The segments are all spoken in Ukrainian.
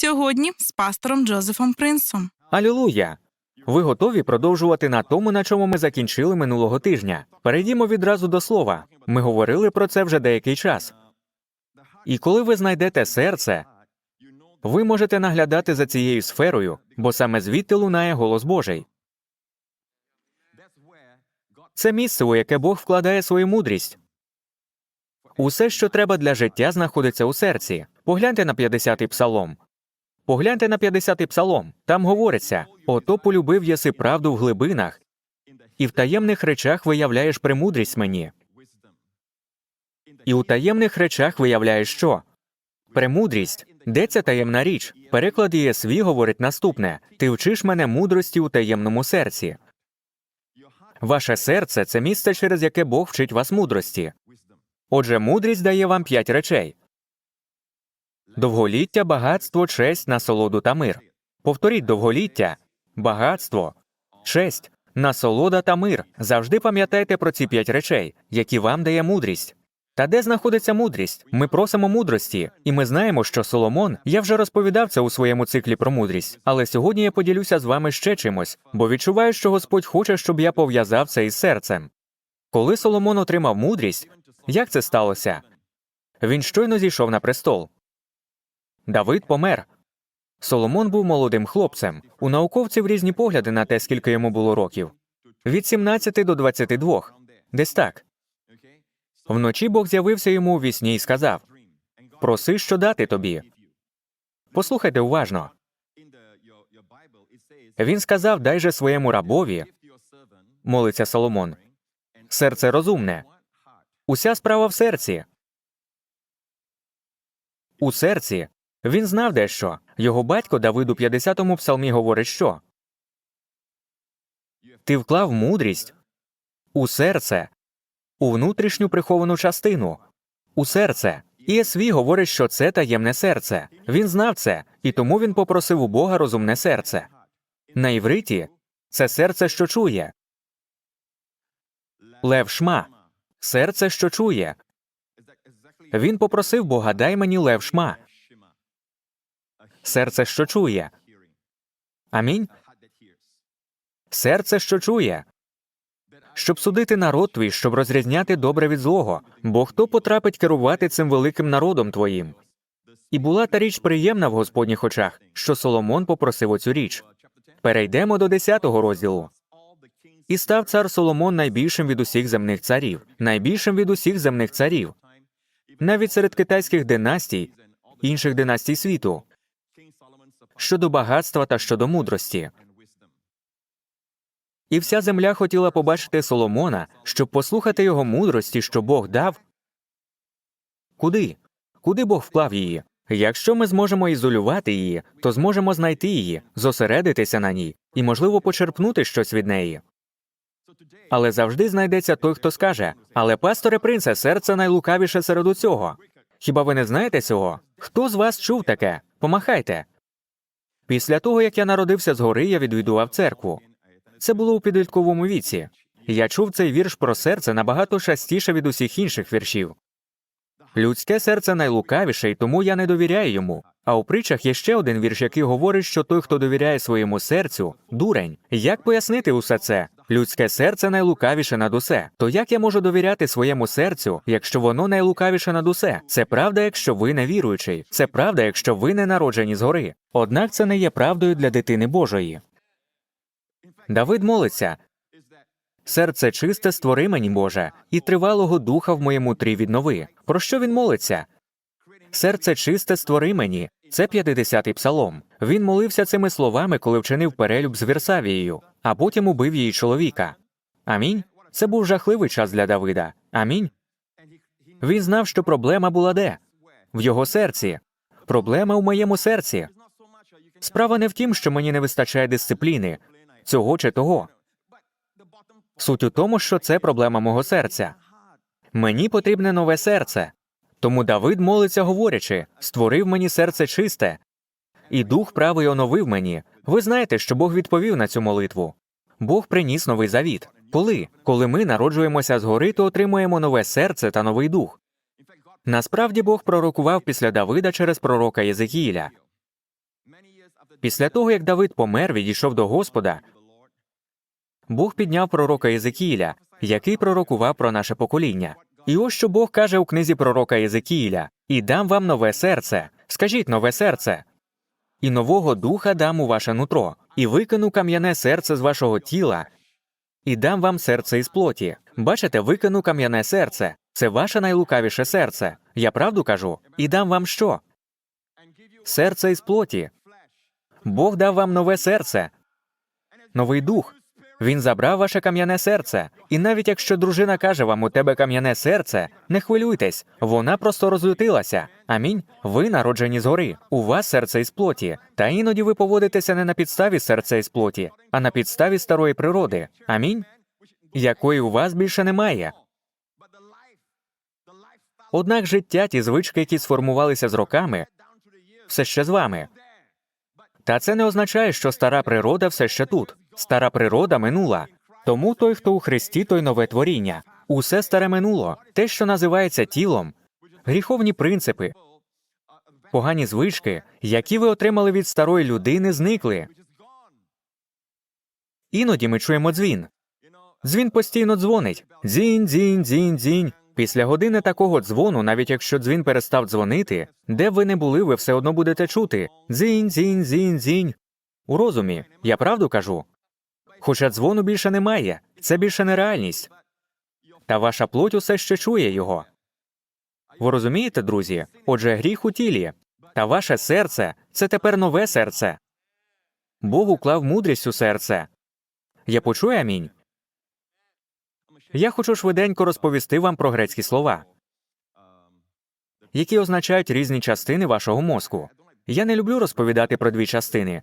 Сьогодні з пастором Джозефом Принсом. Алілуя! Ви готові продовжувати на тому, на чому ми закінчили минулого тижня. Перейдімо відразу до слова. Ми говорили про це вже деякий час. І коли ви знайдете серце, ви можете наглядати за цією сферою, бо саме звідти лунає голос Божий. Це місце, у яке Бог вкладає свою мудрість. Усе, що треба для життя, знаходиться у серці. Погляньте на 50-й псалом. Погляньте на 50-й псалом. Там говориться: ото полюбив єси правду в глибинах, і в таємних речах виявляєш премудрість мені. І у таємних речах виявляєш що? Премудрість. Де ця таємна річ? Переклад ЄСВ говорить наступне: Ти вчиш мене мудрості у таємному серці. Ваше серце це місце, через яке Бог вчить вас мудрості. Отже, мудрість дає вам п'ять речей: довголіття, багатство, честь, насолоду та мир. Повторіть довголіття, багатство, честь, насолода та мир. Завжди пам'ятайте про ці п'ять речей, які вам дає мудрість. Та де знаходиться мудрість? Ми просимо мудрості, і ми знаємо, що Соломон, я вже розповідав це у своєму циклі про мудрість, але сьогодні я поділюся з вами ще чимось, бо відчуваю, що Господь хоче, щоб я пов'язав це із серцем. Коли Соломон отримав мудрість, як це сталося? Він щойно зійшов на престол. Давид помер. Соломон був молодим хлопцем. У науковців різні погляди на те, скільки йому було років. Від 17 до 22. Десь так. Вночі Бог з'явився йому у вісні і сказав: Проси, що дати тобі. Послухайте уважно. Він сказав: Дай же своєму рабові, молиться Соломон. Серце розумне. Уся справа в серці. У серці він знав дещо. Його батько Давид у 50-му псалмі говорить, що ти вклав мудрість у серце, у внутрішню приховану частину, у серце. І СВ говорить, що це таємне серце. Він знав це, і тому він попросив у Бога розумне серце. На івриті це серце, що чує. Лев шма серце, що чує. Він попросив Бога, дай мені лев шма, серце, що чує. Амінь. Серце, що чує. Щоб судити народ твій, щоб розрізняти добре від злого, бо хто потрапить керувати цим великим народом твоїм? І була та річ приємна в Господніх очах, що Соломон попросив оцю річ. Перейдемо до 10-го розділу. І став цар Соломон найбільшим від усіх земних царів, найбільшим від усіх земних царів, навіть серед китайських династій, інших династій світу, щодо багатства та щодо мудрості. І вся земля хотіла побачити Соломона, щоб послухати його мудрості, що Бог дав. Куди? Куди Бог вклав її? Якщо ми зможемо ізолювати її, то зможемо знайти її, зосередитися на ній і, можливо, почерпнути щось від неї. Але завжди знайдеться той, хто скаже Але, пасторе принце, серце найлукавіше серед усього. Хіба ви не знаєте цього? Хто з вас чув таке? Помахайте. Після того, як я народився згори, я відвідував церкву. Це було у підлітковому віці. Я чув цей вірш про серце набагато частіше від усіх інших віршів. Людське серце найлукавіше, і тому я не довіряю йому. А у притчах є ще один вірш, який говорить, що той, хто довіряє своєму серцю, дурень. Як пояснити усе це? Людське серце найлукавіше над усе. То як я можу довіряти своєму серцю, якщо воно найлукавіше над усе? Це правда, якщо ви не віруючий. Це правда, якщо ви не народжені згори. Однак це не є правдою для дитини Божої. Давид молиться Серце чисте створи мені, Боже, і тривалого духа в моєму трі віднови. Про що він молиться? Серце чисте створи мені. Це 50-й псалом. Він молився цими словами, коли вчинив перелюб з Вірсавією, а потім убив її чоловіка. Амінь. Це був жахливий час для Давида. Амінь. Він знав, що проблема була де? В його серці. Проблема у моєму серці. Справа не в тім, що мені не вистачає дисципліни, цього чи того. Суть у тому, що це проблема мого серця. Мені потрібне нове серце. Тому Давид молиться, говорячи створив мені серце чисте, і дух правий оновив мені. Ви знаєте, що Бог відповів на цю молитву. Бог приніс новий завіт. Коли? Коли ми народжуємося згори, то отримуємо нове серце та новий дух. Насправді Бог пророкував після Давида через пророка Єзекіїля. Після того, як Давид помер, відійшов до Господа, Бог підняв пророка Єзекіїля, який пророкував про наше покоління. І ось що Бог каже у книзі пророка Єзекіїля: І дам вам нове серце. Скажіть нове серце. І нового духа дам у ваше нутро, і викину кам'яне серце з вашого тіла, і дам вам серце із плоті. Бачите, викину кам'яне серце. Це ваше найлукавіше серце. Я правду кажу. І дам вам що? Серце із плоті. Бог дав вам нове серце, новий дух. Він забрав ваше кам'яне серце. І навіть якщо дружина каже вам, у тебе кам'яне серце, не хвилюйтесь, вона просто розлютилася. Амінь. Ви народжені згори. У вас серце із плоті. Та іноді ви поводитеся не на підставі серця із плоті, а на підставі старої природи. Амінь. Якої у вас більше немає. Однак життя, ті звички, які сформувалися з роками, все ще з вами. Та це не означає, що стара природа все ще тут. Стара природа минула. Тому той, хто у Христі, той нове творіння. Усе старе минуло, те, що називається тілом, гріховні принципи, погані звички, які ви отримали від старої людини, зникли. Іноді ми чуємо дзвін. Дзвін постійно дзвонить. Дзінь, дзінь, дзінь, дзінь. Після години такого дзвону, навіть якщо дзвін перестав дзвонити, де б ви не були, ви все одно будете чути дзінь, дзінь, дзінь, дзінь. У розумі, я правду кажу. Хоча дзвону більше немає, це більше не реальність. Та ваша плоть усе ще чує його. Ви розумієте, друзі? Отже, гріх у тілі, та ваше серце це тепер нове серце. Бог уклав мудрість у серце. Я почую амінь. Я хочу швиденько розповісти вам про грецькі слова, які означають різні частини вашого мозку. Я не люблю розповідати про дві частини,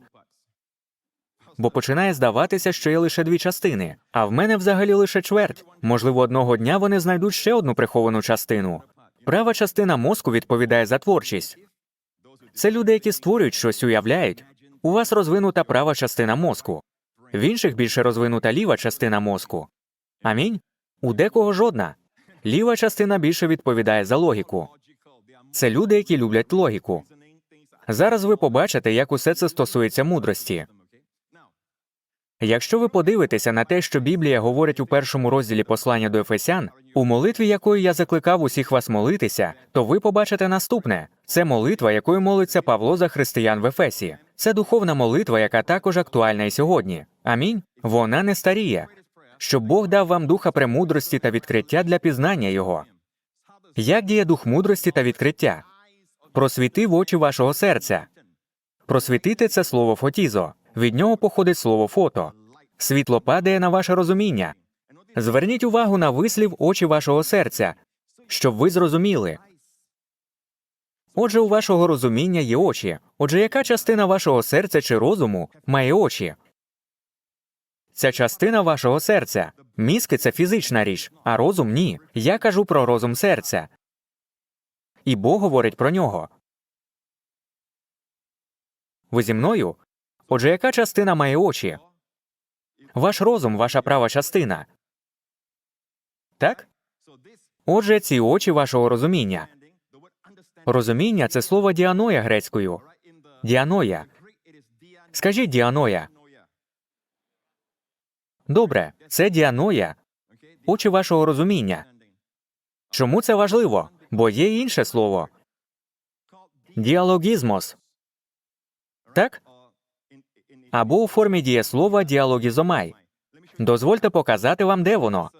бо починає здаватися, що є лише дві частини, а в мене взагалі лише чверть. Можливо, одного дня вони знайдуть ще одну приховану частину. Права частина мозку відповідає за творчість. Це люди, які створюють щось, уявляють. У вас розвинута права частина мозку, в інших більше розвинута ліва частина мозку. Амінь. У декого жодна. Ліва частина більше відповідає за логіку. Це люди, які люблять логіку. Зараз ви побачите, як усе це стосується мудрості. Якщо ви подивитеся на те, що Біблія говорить у першому розділі послання до Ефесян, у молитві якою я закликав усіх вас молитися, то ви побачите наступне: це молитва, якою молиться Павло за християн в Ефесі. Це духовна молитва, яка також актуальна і сьогодні. Амінь. Вона не старіє. Щоб Бог дав вам духа премудрості та відкриття для пізнання Його. Як діє дух мудрості та відкриття? Просвіти в очі вашого серця. Просвітити це слово фотізо. Від нього походить слово фото. Світло падає на ваше розуміння. Зверніть увагу на вислів очі вашого серця, щоб ви зрозуміли. Отже, у вашого розуміння є очі. Отже, яка частина вашого серця чи розуму має очі? Ця частина вашого серця. Мізки це фізична річ, а розум ні. Я кажу про розум серця. І Бог говорить про нього. Ви зі мною? Отже, яка частина має очі? Ваш розум, ваша права частина. Так? Отже, ці очі вашого розуміння. Розуміння це слово діаноя грецькою. Діаноя. Скажіть діаноя. Добре, це діаноя, очі вашого розуміння. Чому це важливо? Бо є інше слово діалогізмос. Так? Або у формі дієслова діалогізомай. Дозвольте показати вам, де воно.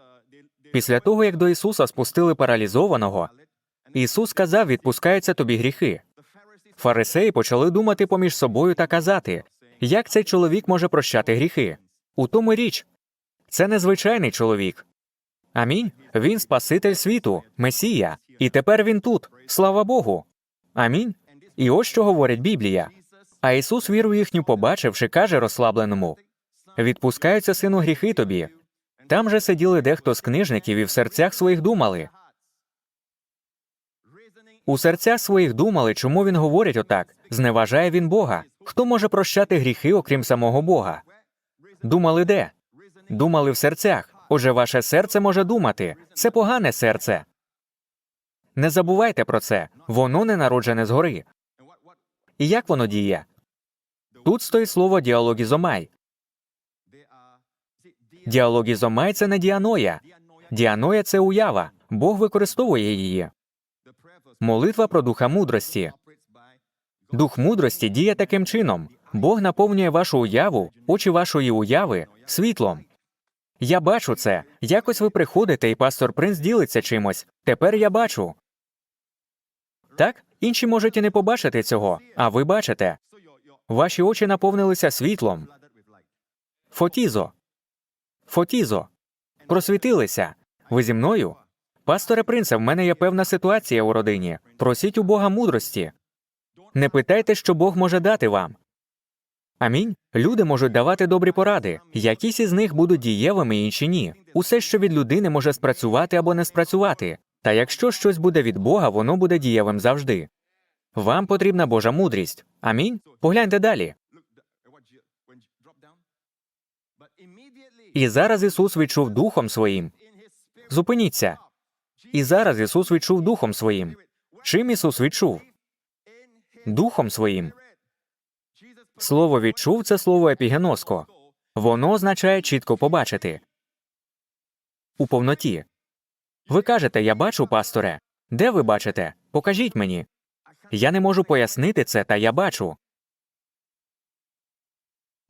Після того, як до Ісуса спустили паралізованого, Ісус сказав, відпускаються тобі гріхи. Фарисеї почали думати поміж собою та казати, як цей чоловік може прощати гріхи. У тому річ, це незвичайний чоловік. Амінь. Він Спаситель світу, Месія. І тепер він тут. Слава Богу. Амінь. І ось що говорить Біблія. А Ісус, віру їхню побачивши, каже розслабленому Відпускаються сину гріхи тобі. Там же сиділи дехто з книжників і в серцях своїх думали. У серцях своїх думали, чому він говорить отак зневажає він Бога. Хто може прощати гріхи, окрім самого Бога? Думали де? Думали в серцях. Отже, ваше серце може думати. Це погане серце. Не забувайте про це. Воно не народжене згори. І як воно діє? Тут стоїть слово діалогізомай. Діалогізомай це не діаноя. Діаноя це уява. Бог використовує її. Молитва про духа мудрості. Дух мудрості діє таким чином. Бог наповнює вашу уяву, очі вашої уяви світлом. Я бачу це. Якось ви приходите, і пастор Принц ділиться чимось. Тепер я бачу. Так? Інші можуть і не побачити цього, а ви бачите. Ваші очі наповнилися світлом. Фотізо. Фотізо. Просвітилися. Ви зі мною? Пасторе принце, в мене є певна ситуація у родині. Просіть у Бога мудрості. Не питайте, що Бог може дати вам. Амінь. Люди можуть давати добрі поради. Якісь із них будуть дієвими, інші ні. Усе, що від людини може спрацювати або не спрацювати. Та якщо щось буде від Бога, воно буде дієвим завжди. Вам потрібна Божа мудрість. Амінь. Погляньте далі. І зараз Ісус відчув Духом Своїм. Зупиніться. І зараз Ісус відчув Духом Своїм. Чим Ісус відчув? Духом Своїм. Слово відчув це слово епігеноско. Воно означає чітко побачити. У повноті. Ви кажете, я бачу, пасторе. Де ви бачите? Покажіть мені. Я не можу пояснити це, та я бачу.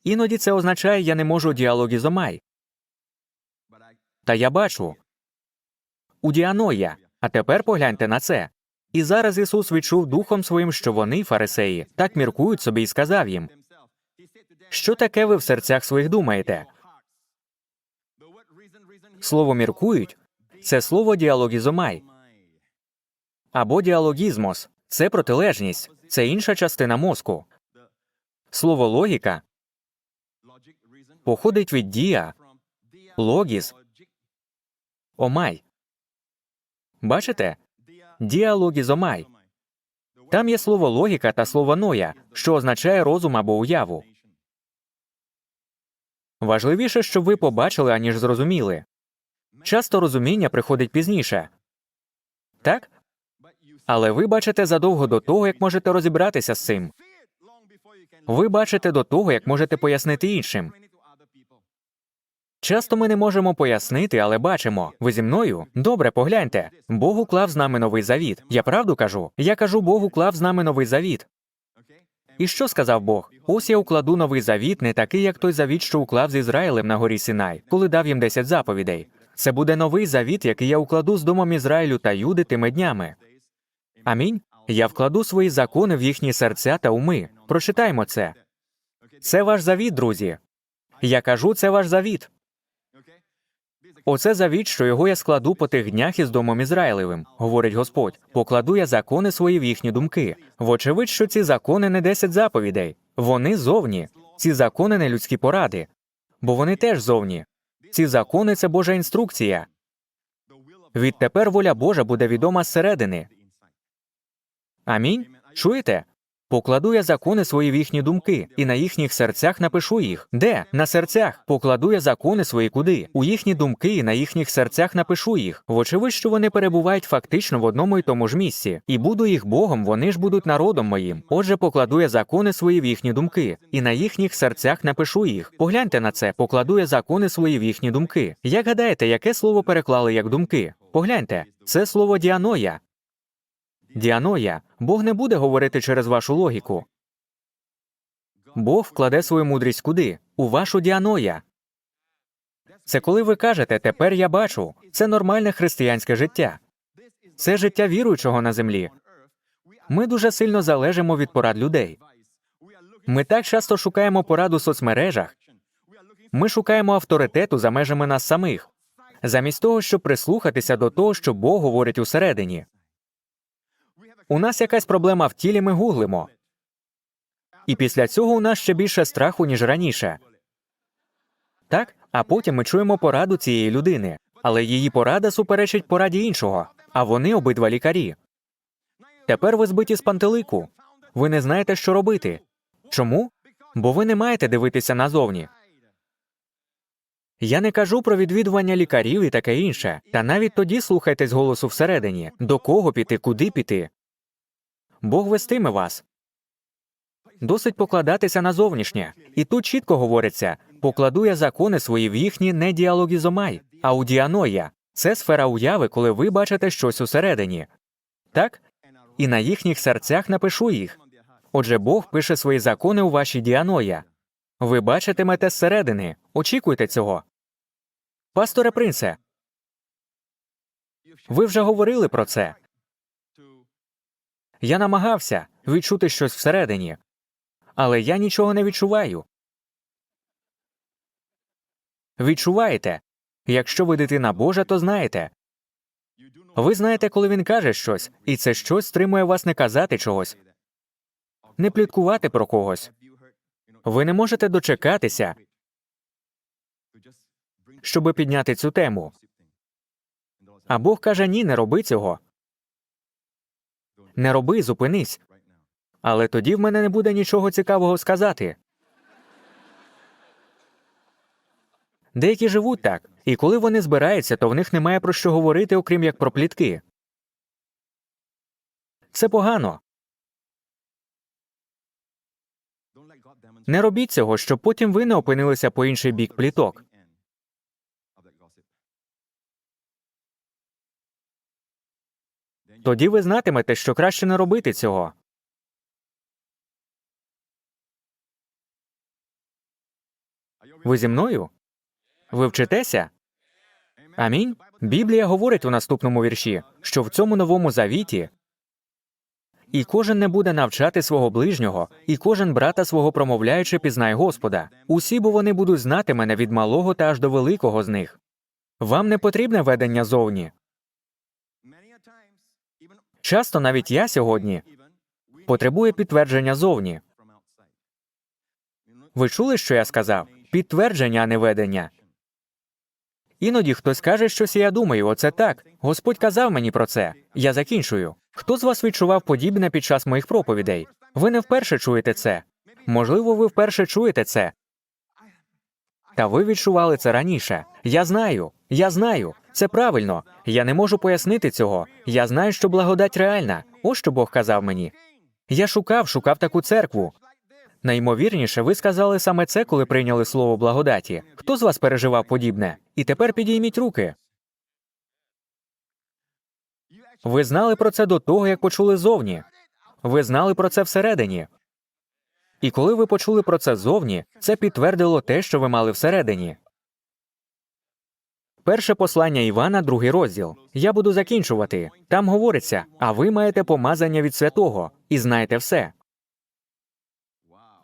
Іноді це означає, я не можу діалогізомай. Та я бачу. У діаноя. А тепер погляньте на це. І зараз Ісус відчув духом своїм, що вони, фарисеї, так міркують собі і сказав їм: Що таке ви в серцях своїх думаєте? Слово міркують це слово діалогізомай або діалогізмос це протилежність, це інша частина мозку. Слово логіка походить від дія, логіс, омай. Бачите? Діалогізомай. Там є слово логіка та слово ноя, що означає розум або уяву. Важливіше, щоб ви побачили, аніж зрозуміли. Часто розуміння приходить пізніше. Так? Але ви бачите задовго до того, як можете розібратися з цим. Ви бачите до того, як можете пояснити іншим. Часто ми не можемо пояснити, але бачимо. Ви зі мною? Добре, погляньте. Бог уклав з нами новий завіт. Я правду кажу. Я кажу, Бог уклав з нами новий завіт. І що сказав Бог? Ось я укладу новий завіт, не такий, як той завіт, що уклав з Ізраїлем на горі Синай, коли дав їм десять заповідей. Це буде новий завіт, який я укладу з домом Ізраїлю та Юди тими днями. Амінь. Я вкладу свої закони в їхні серця та уми. Прочитаймо це. Це ваш завіт, друзі. Я кажу, це ваш завіт. Оце завіт, що його я складу по тих днях із домом Ізраїлевим, говорить Господь. Покладу я закони свої в їхні думки. Вочевидь, що ці закони не десять заповідей. Вони зовні. Ці закони не людські поради, бо вони теж зовні. Ці закони це Божа інструкція. Відтепер воля Божа буде відома зсередини. Амінь. Чуєте? Покладу я закони свої в їхні думки, і на їхніх серцях напишу їх. Де? На серцях. Покладу я закони свої куди? У їхні думки і на їхніх серцях напишу їх. Вочевидь, що вони перебувають фактично в одному і тому ж місці. І буду їх Богом, вони ж будуть народом моїм. Отже, покладу я закони свої в їхні думки, і на їхніх серцях напишу їх. Погляньте на це, покладу я закони свої в їхні думки. Як гадаєте, яке слово переклали як думки? Погляньте, це слово діаноя. Діаноя, Бог не буде говорити через вашу логіку. Бог вкладе свою мудрість куди? У вашу діаноя. Це коли ви кажете тепер я бачу. Це нормальне християнське життя. Це життя віруючого на землі. Ми дуже сильно залежимо від порад людей. Ми так часто шукаємо порад у соцмережах. Ми шукаємо авторитету за межами нас самих, замість того, щоб прислухатися до того, що Бог говорить усередині. У нас якась проблема в тілі, ми гуглимо. І після цього у нас ще більше страху, ніж раніше. Так? А потім ми чуємо пораду цієї людини, але її порада суперечить пораді іншого, а вони обидва лікарі. Тепер ви збиті з пантелику. Ви не знаєте, що робити. Чому? Бо ви не маєте дивитися назовні. Я не кажу про відвідування лікарів і таке інше. Та навіть тоді слухайтесь голосу всередині, до кого піти, куди піти. Бог вестиме вас. Досить покладатися на зовнішнє. І тут чітко говориться: покладу я закони свої в їхні не діалогізомай, а удіаноя. Це сфера уяви, коли ви бачите щось усередині. Так? І на їхніх серцях напишу їх. Отже, Бог пише свої закони у вашій діаноя. Ви бачитимете зсередини. Очікуйте цього. Пасторе принце, ви вже говорили про це. Я намагався відчути щось всередині, але я нічого не відчуваю. Відчуваєте? Якщо ви дитина Божа, то знаєте. Ви знаєте, коли він каже щось, і це щось стримує вас не казати чогось, не пліткувати про когось. Ви не можете дочекатися, щоби підняти цю тему. А Бог каже: ні, не роби цього. Не роби, зупинись. Але тоді в мене не буде нічого цікавого сказати. Деякі живуть так, і коли вони збираються, то в них немає про що говорити, окрім як про плітки. Це погано. Не робіть цього, щоб потім ви не опинилися по інший бік пліток. Тоді ви знатимете, що краще не робити цього. Ви зі мною? Ви вчитеся? Амінь. Біблія говорить у наступному вірші, що в цьому новому завіті і кожен не буде навчати свого ближнього, і кожен брата свого промовляючи пізнає Господа. Усі бо вони будуть знати мене від малого та аж до великого з них. Вам не потрібне ведення зовні. Часто навіть я сьогодні потребую підтвердження зовні. Ви чули, що я сказав? Підтвердження, а не ведення. Іноді хтось каже щось, і я думаю, оце так. Господь казав мені про це. Я закінчую. Хто з вас відчував подібне під час моїх проповідей? Ви не вперше чуєте це. Можливо, ви вперше чуєте це. Та ви відчували це раніше. Я знаю, я знаю. Це правильно. Я не можу пояснити цього. Я знаю, що благодать реальна. Ось що Бог казав мені. Я шукав, шукав таку церкву. Найімовірніше, ви сказали саме це, коли прийняли слово благодаті. Хто з вас переживав подібне? І тепер підійміть руки. Ви знали про це до того, як почули зовні. Ви знали про це всередині. І коли ви почули про це зовні, це підтвердило те, що ви мали всередині. Перше послання Івана, другий розділ. Я буду закінчувати. Там говориться, а ви маєте помазання від святого і знаєте все.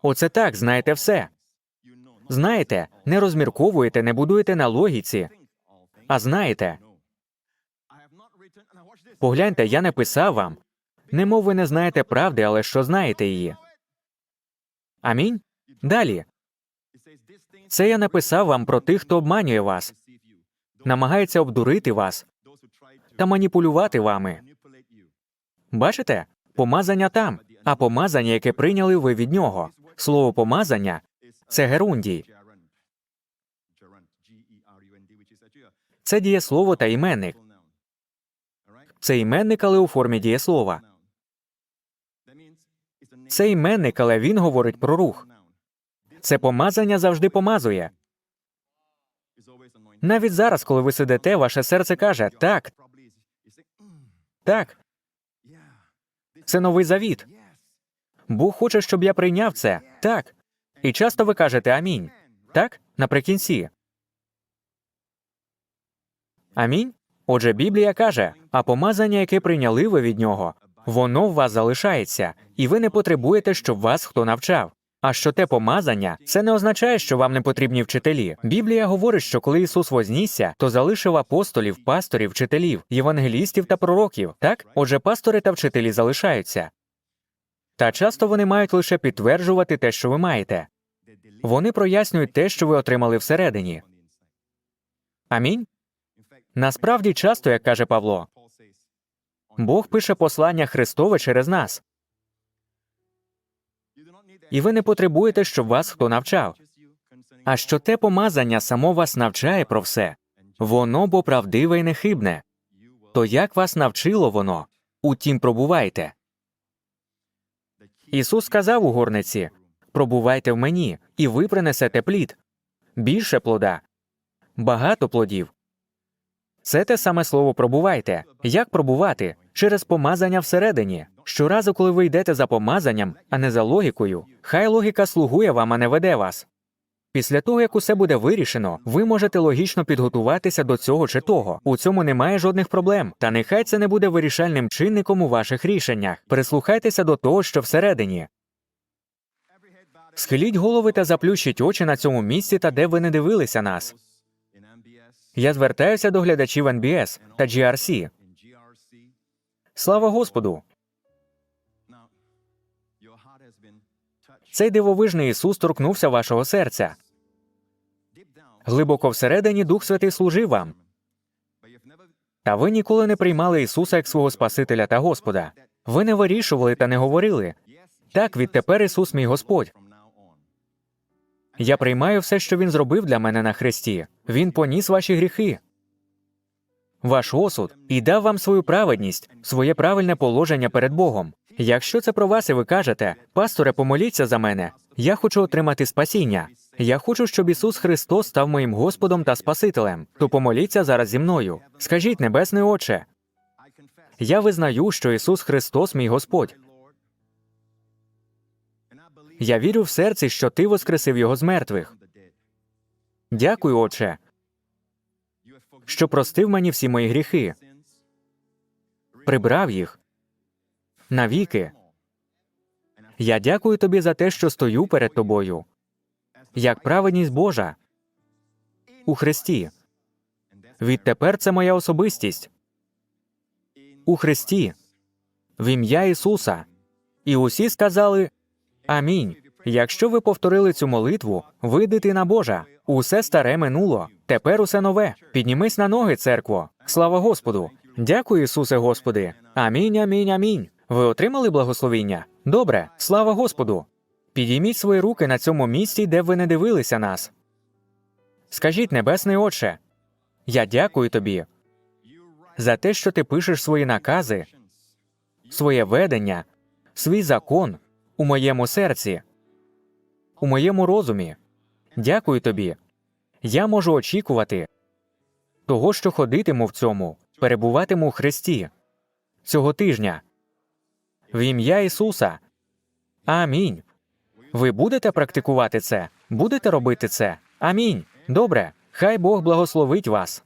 Оце так, знаєте все. Знаєте, не розмірковуєте, не будуєте на логіці, а знаєте. Погляньте, я не писав вам. Немов ви не знаєте правди, але що знаєте її. Амінь. Далі. Це я написав вам про тих, хто обманює вас, намагається обдурити вас та маніпулювати вами. Бачите? Помазання там, а помазання, яке прийняли ви від нього. Слово помазання це герундій. Це дієслово та іменник. Це іменник, але у формі дієслова. Це іменник, але він говорить про рух. Це помазання завжди помазує. Навіть зараз, коли ви сидите, ваше серце каже так, так. Це новий завіт. Бог хоче, щоб я прийняв це. Так. І часто ви кажете амінь. Так? Наприкінці. Амінь. Отже, Біблія каже, а помазання, яке прийняли ви від нього, воно в вас залишається, і ви не потребуєте, щоб вас хто навчав. А що те помазання, це не означає, що вам не потрібні вчителі. Біблія говорить, що коли Ісус вознісся, то залишив апостолів, пасторів, вчителів, євангелістів та пророків. Так, отже, пастори та вчителі залишаються. Та часто вони мають лише підтверджувати те, що ви маєте. Вони прояснюють те, що ви отримали всередині. Амінь. Насправді, часто, як каже Павло, Бог пише послання Христове через нас. І ви не потребуєте, щоб вас хто навчав. А що те помазання само вас навчає про все, воно бо правдиве і нехибне. То як вас навчило воно? Утім, пробувайте. Ісус сказав у горниці Пробувайте в мені, і ви принесете плід. Більше плода, багато плодів. Це те саме слово пробувайте. Як пробувати? Через помазання всередині. Щоразу, коли ви йдете за помазанням, а не за логікою, хай логіка слугує вам, а не веде вас. Після того, як усе буде вирішено, ви можете логічно підготуватися до цього чи того. У цьому немає жодних проблем. Та нехай це не буде вирішальним чинником у ваших рішеннях. Прислухайтеся до того, що всередині. Схиліть голови та заплющіть очі на цьому місці та де ви не дивилися нас. Я звертаюся до глядачів NBS та GRC. Слава Господу! Цей дивовижний Ісус торкнувся вашого серця. Глибоко всередині Дух Святий служив вам. Та ви ніколи не приймали Ісуса як свого Спасителя та Господа. Ви не вирішували та не говорили. Так, відтепер Ісус мій Господь. Я приймаю все, що Він зробив для мене на хресті. Він поніс ваші гріхи, ваш осуд і дав вам свою праведність, своє правильне положення перед Богом. Якщо це про вас і ви кажете, пасторе, помоліться за мене. Я хочу отримати спасіння. Я хочу, щоб Ісус Христос став моїм Господом та Спасителем. То помоліться зараз зі мною. Скажіть, Небесний Отче, я визнаю, що Ісус Христос мій Господь. Я вірю в серці, що ти воскресив його з мертвих. Дякую, Отче, що простив мені всі мої гріхи, прибрав їх навіки. Я дякую тобі за те, що стою перед тобою, як праведність Божа у Христі. Відтепер це моя особистість у Христі, в ім'я Ісуса. І усі сказали Амінь. Якщо ви повторили цю молитву, ви дитина Божа. Усе старе минуло. Тепер усе нове. Піднімись на ноги, церкво. Слава Господу. Дякую, Ісусе Господи. Амінь, амінь, амінь. Ви отримали благословіння? Добре, слава Господу. Підійміть свої руки на цьому місці, де ви не дивилися нас. Скажіть, Небесний Отче, я дякую тобі за те, що ти пишеш свої накази, своє ведення, свій закон у моєму серці, у моєму розумі. Дякую тобі. Я можу очікувати того, що ходитиму в цьому, перебуватиму в Христі цього тижня. В ім'я Ісуса. Амінь. Ви будете практикувати це? Будете робити це? Амінь. Добре. Хай Бог благословить вас.